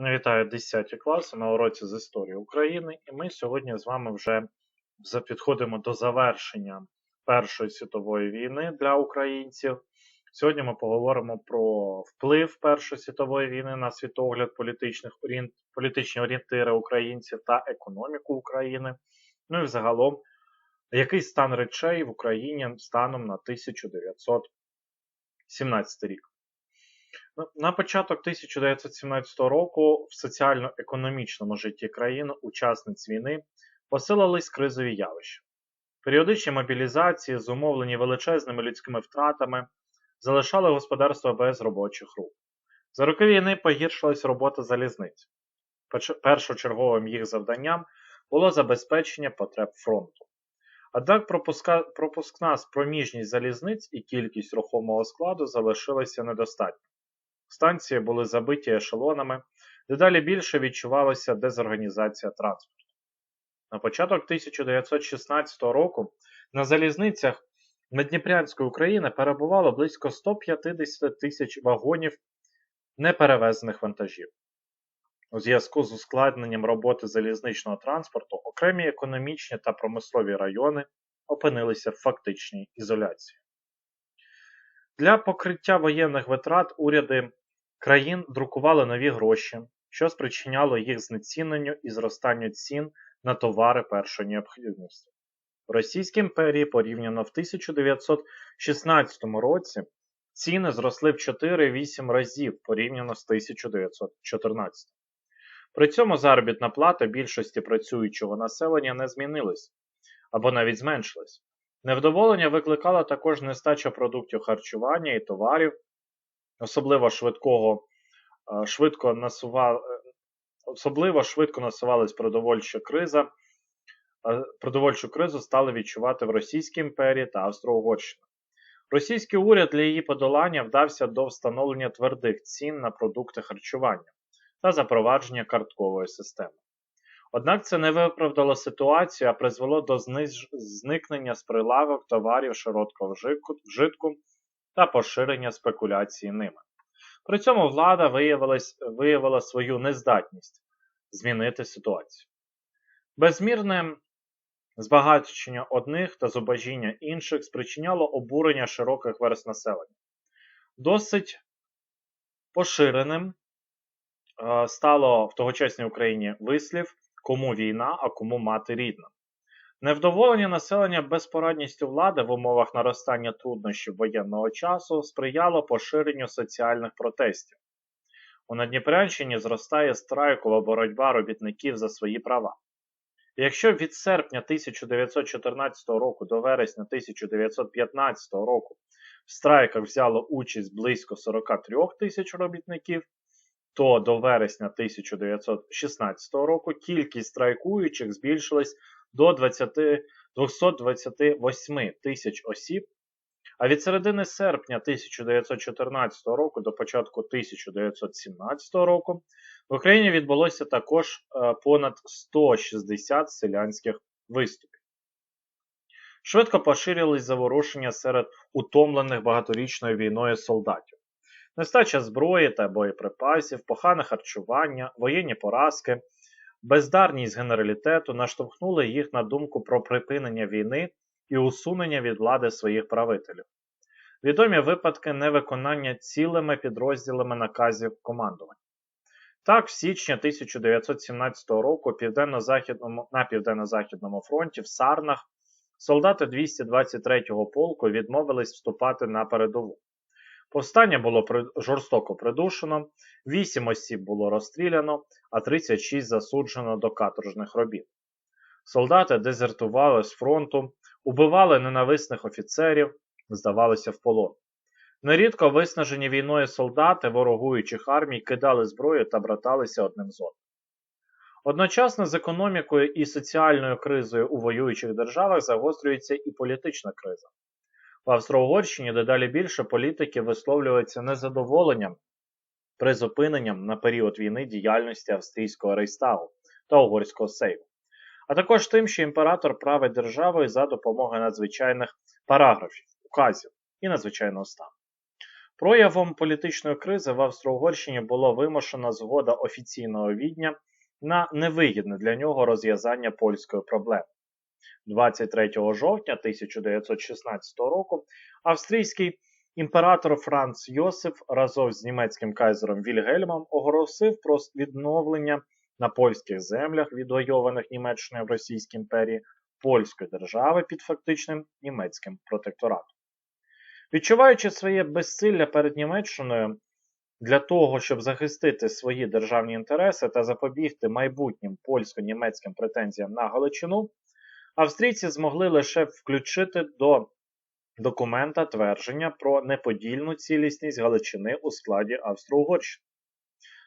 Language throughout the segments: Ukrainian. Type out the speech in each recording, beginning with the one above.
Вітаю 10 класи на уроці з історії України, і ми сьогодні з вами вже підходимо до завершення Першої світової війни для українців. Сьогодні ми поговоримо про вплив Першої світової війни на світогляд політичних політичні орієнтири українців та економіку України. Ну і загалом, який стан речей в Україні станом на 1917 рік. Ну, на початок 1917 року в соціально-економічному житті країни учасниць війни посилились кризові явища. Періодичні мобілізації, зумовлені величезними людськими втратами, залишали господарство без робочих рук. За роки війни погіршилась робота залізниць. Першочерговим їх завданням було забезпечення потреб фронту. Однак пропускна спроміжність залізниць і кількість рухомого складу залишилися недостатньо. Станції були забиті ешелонами, дедалі більше відчувалася дезорганізація транспорту. На початок 1916 року на залізницях Надніпрянської України перебувало близько 150 тисяч вагонів неперевезених вантажів. У зв'язку з ускладненням роботи залізничного транспорту окремі економічні та промислові райони опинилися в фактичній ізоляції. Для покриття воєнних витрат уряди країн друкували нові гроші, що спричиняло їх знеціненню і зростанню цін на товари першої необхідності. В Російській імперії порівняно в 1916 році ціни зросли в 4-8 разів порівняно з 1914. При цьому заробітна плата більшості працюючого населення не змінилась або навіть зменшилась. Невдоволення викликала також нестача продуктів харчування і товарів, особливо швидкого, е, швидко насував, е, особливо швидко насувалась продовольча криза. Продовольчу кризу стали відчувати в Російській імперії та Австро-Угорщині. Російський уряд для її подолання вдався до встановлення твердих цін на продукти харчування та запровадження карткової системи. Однак це не виправдало ситуацію, а призвело до зникнення з прилавок товарів широкого вжитку та поширення спекуляції ними. При цьому влада виявила свою нездатність змінити ситуацію. Безмірне збагачення одних та зубожіння інших спричиняло обурення широких верст населення. Досить поширеним е, стало в тогочасній Україні вислів кому війна, а кому мати рідна. Невдоволення населення безпорадністю влади в умовах наростання труднощів воєнного часу сприяло поширенню соціальних протестів. У Надніпрянщині зростає страйкова боротьба робітників за свої права. Якщо від серпня 1914 року до вересня 1915 року в страйках взяло участь близько 43 тисяч робітників, то до вересня 1916 року кількість страйкуючих збільшилась до 20, 228 тисяч осіб, а від середини серпня 1914 року до початку 1917 року в Україні відбулося також е, понад 160 селянських виступів. Швидко поширились заворушення серед утомлених багаторічною війною солдатів. Нестача зброї та боєприпасів, погане харчування, воєнні поразки, бездарність генералітету наштовхнули їх на думку про припинення війни і усунення від влади своїх правителів. Відомі випадки невиконання цілими підрозділами наказів командування. Так, в січні 1917 року південно-західному, на Південно-Західному фронті в Сарнах солдати 223-го полку відмовились вступати на передову. Повстання було жорстоко придушено, 8 осіб було розстріляно, а 36 засуджено до каторжних робіт. Солдати дезертували з фронту, убивали ненависних офіцерів, здавалися в полон. Нерідко виснажені війною солдати ворогуючих армій кидали зброю та браталися одним з одним. Одночасно з економікою і соціальною кризою у воюючих державах загострюється і політична криза. В Австро-Угорщині дедалі більше політики висловлюються незадоволенням призупиненням на період війни діяльності австрійського рейстагу та угорського сейму, а також тим, що імператор править державою за допомогою надзвичайних параграфів, указів і надзвичайного стану. Проявом політичної кризи в Австро-Угорщині було вимушена згода офіційного відня на невигідне для нього розв'язання польської проблеми. 23 жовтня 1916 року австрійський імператор Франц Йосиф разом з німецьким кайзером Вільгельмом оголосив про відновлення на польських землях, відвойованих Німеччиною в Російській імперії, польської держави під фактичним німецьким протекторатом. Відчуваючи своє безсилля перед Німеччиною для того, щоб захистити свої державні інтереси та запобігти майбутнім польсько-німецьким претензіям на Галичину, австрійці змогли лише включити до документа твердження про неподільну цілісність Галичини у складі Австро-Угорщини.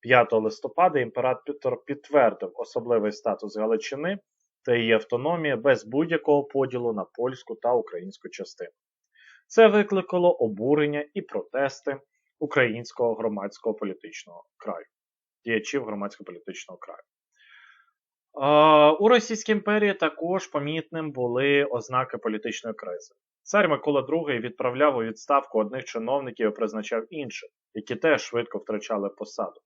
5 листопада імператор підтвердив особливий статус Галичини та її автономії без будь-якого поділу на польську та українську частину. Це викликало обурення і протести українського громадського політичного краю, діячів громадського політичного краю. У Російській імперії також помітним були ознаки політичної кризи. Цар Микола II відправляв у відставку одних чиновників і призначав інших, які теж швидко втрачали посаду.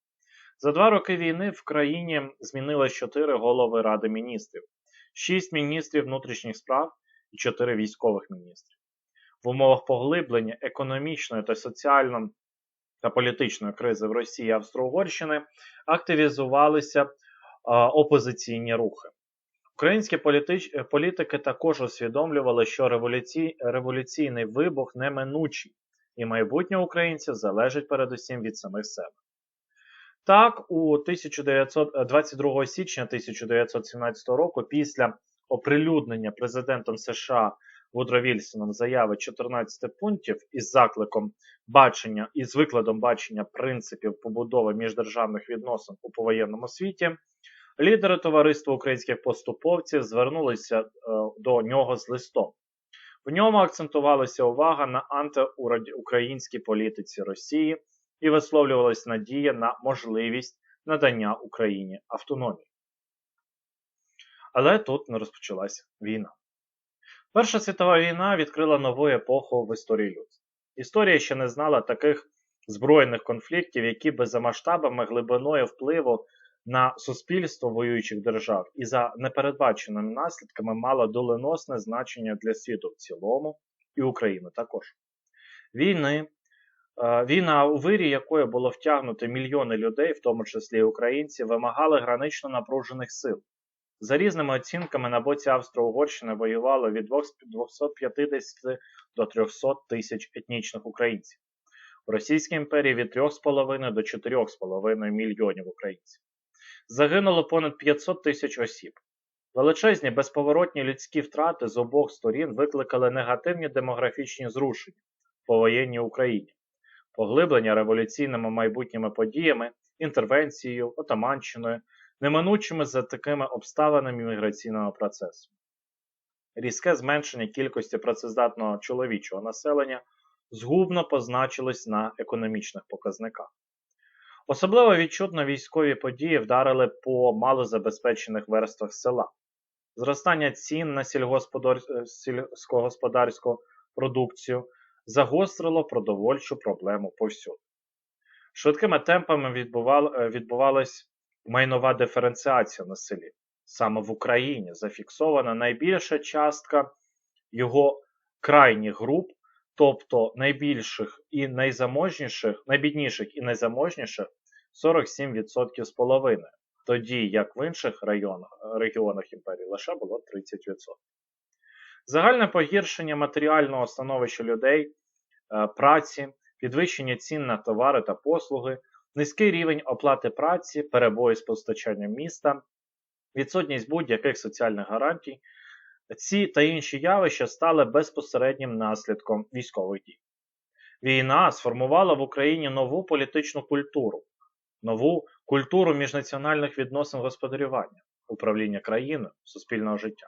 За два роки війни в країні змінилось чотири голови Ради міністрів, шість міністрів внутрішніх справ і чотири військових міністрів. В умовах поглиблення економічної та соціальної та політичної кризи в Росії і Австро-Угорщини активізувалися е, опозиційні рухи. Українські політич... політики також усвідомлювали, що революцій... революційний вибух неминучий, і майбутнє українців залежить передусім від самих себе. Так, у 1922 січня 1917 року, після оприлюднення президентом США Вільсоном заяви 14 пунктів із закликом бачення із викладом бачення принципів побудови міждержавних відносин у повоєнному світі, лідери товариства українських поступовців звернулися е, до нього з листом. В ньому акцентувалася увага на антиукраїнській політиці Росії і висловлювалась надія на можливість надання Україні автономії. Але тут не розпочалася війна. Перша світова війна відкрила нову епоху в історії людства. Історія ще не знала таких збройних конфліктів, які би за масштабами глибиною впливу на суспільство воюючих держав і за непередбаченими наслідками мала доленосне значення для світу в цілому і України також. Війни, е, Війна, у вирі якої було втягнуто мільйони людей, в тому числі українці, вимагали гранично напружених сил. За різними оцінками на боці Австро-Угорщини воювало від 250 до 300 тисяч етнічних українців. У Російській імперії від 3,5 до 4,5 мільйонів українців. Загинуло понад 500 тисяч осіб. Величезні безповоротні людські втрати з обох сторін викликали негативні демографічні зрушення в повоєнній Україні, поглиблення революційними майбутніми подіями, інтервенцією, отаманщиною, неминучими за такими обставинами міграційного процесу. Різке зменшення кількості працездатного чоловічого населення згубно позначилось на економічних показниках. Особливо відчутно військові події вдарили по малозабезпечених верствах села. Зростання цін на сільськогосподарську продукцію загострило продовольчу проблему повсюди. Швидкими темпами відбувалась майнова диференціація на селі. Саме в Україні зафіксована найбільша частка його крайніх груп, тобто найбільших і найзаможніших, найбідніших і найзаможніших 47% з половиною, тоді як в інших районах, регіонах імперії лише було 30%. Загальне погіршення матеріального становища людей, е, праці, підвищення цін на товари та послуги, низький рівень оплати праці, перебої з постачанням міста, відсутність будь-яких соціальних гарантій. Ці та інші явища стали безпосереднім наслідком військових дій. Війна сформувала в Україні нову політичну культуру, нову культуру міжнаціональних відносин господарювання, управління країною, суспільного життя.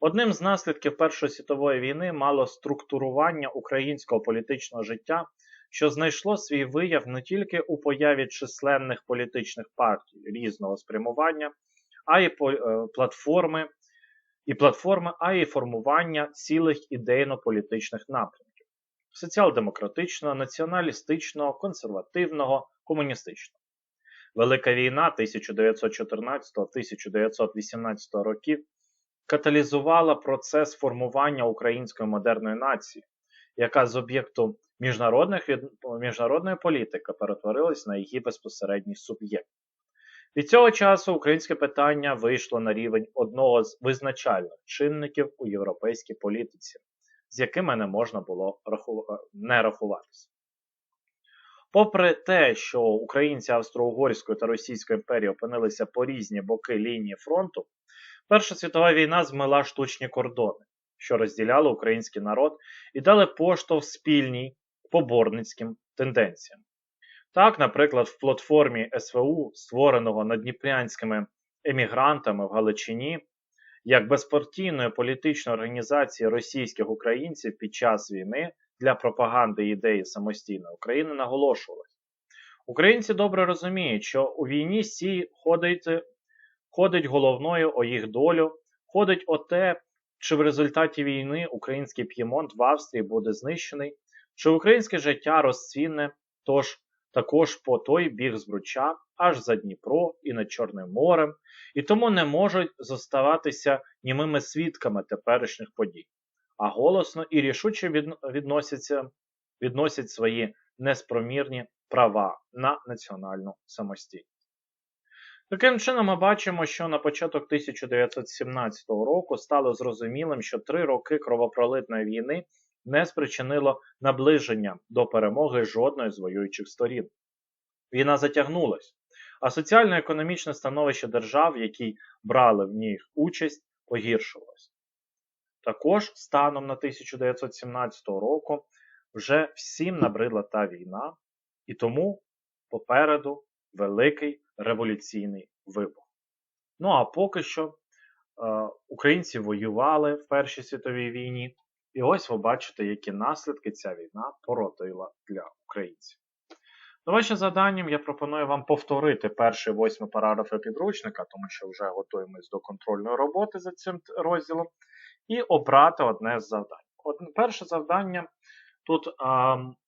Одним з наслідків Першої світової війни мало структурування українського політичного життя, що знайшло свій вияв не тільки у появі численних політичних партій різного спрямування, а й е, платформи, і платформи, а й формування цілих ідейно-політичних напрямків. соціал-демократичного, націоналістичного, консервативного, комуністичного. Велика війна 1914-1918 років каталізувала процес формування української модерної нації, яка з об'єкту міжнародних міжнародної політики перетворилась на її безпосередній суб'єкт. Від цього часу українське питання вийшло на рівень одного з визначальних чинників у європейській політиці, з якими не можна було не рахуватися. Попри те, що українці Австро-Угорської та Російської імперії опинилися по різні боки лінії фронту, Перша світова війна змила штучні кордони, що розділяли український народ і дали поштовх спільній поборницьким тенденціям. Так, наприклад, в платформі СВУ, створеного надніпрянськими емігрантами в Галичині, як безпартійної політичної організації російських українців під час війни для пропаганди ідеї самостійної України наголошувалось. Українці добре розуміють, що у війні сій ходить, ходить головною о їх долю, ходить о те, чи в результаті війни український п'ємонт в Австрії буде знищений, чи українське життя розцвінне, тож також по той біг збруча, аж за Дніпро і над Чорним морем, і тому не можуть зоставатися німими свідками теперішніх подій, а голосно і рішуче відносяться, відносять свої неспромірні права на національну самостійність. Таким чином, ми бачимо, що на початок 1917 року стало зрозумілим, що три роки кровопролитної війни не спричинило наближення до перемоги жодної з воюючих сторін. Війна затягнулась, а соціально-економічне становище держав, які брали в ній участь, погіршувалось. Також станом на 1917 року вже всім набридла та війна, і тому попереду великий революційний вибух. Ну а поки що е, українці воювали в Першій світовій війні, і ось ви бачите, які наслідки ця війна породила для українців. За вашим завданням я пропоную вам повторити перші восьми параграфи підручника, тому що вже готуємось до контрольної роботи за цим розділом, і обрати одне з завдань. Одне, перше завдання тут е,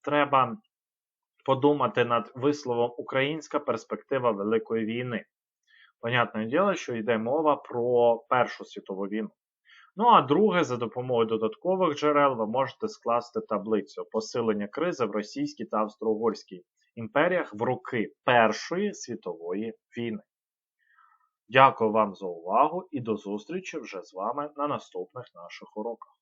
треба подумати над висловом Українська перспектива Великої війни. Понятне діло, що йде мова про Першу світову війну. Ну а друге, за допомогою додаткових джерел ви можете скласти таблицю посилення кризи в Російській та Австро-Угорській імперіях в роки Першої світової війни. Дякую вам за увагу і до зустрічі вже з вами на наступних наших уроках.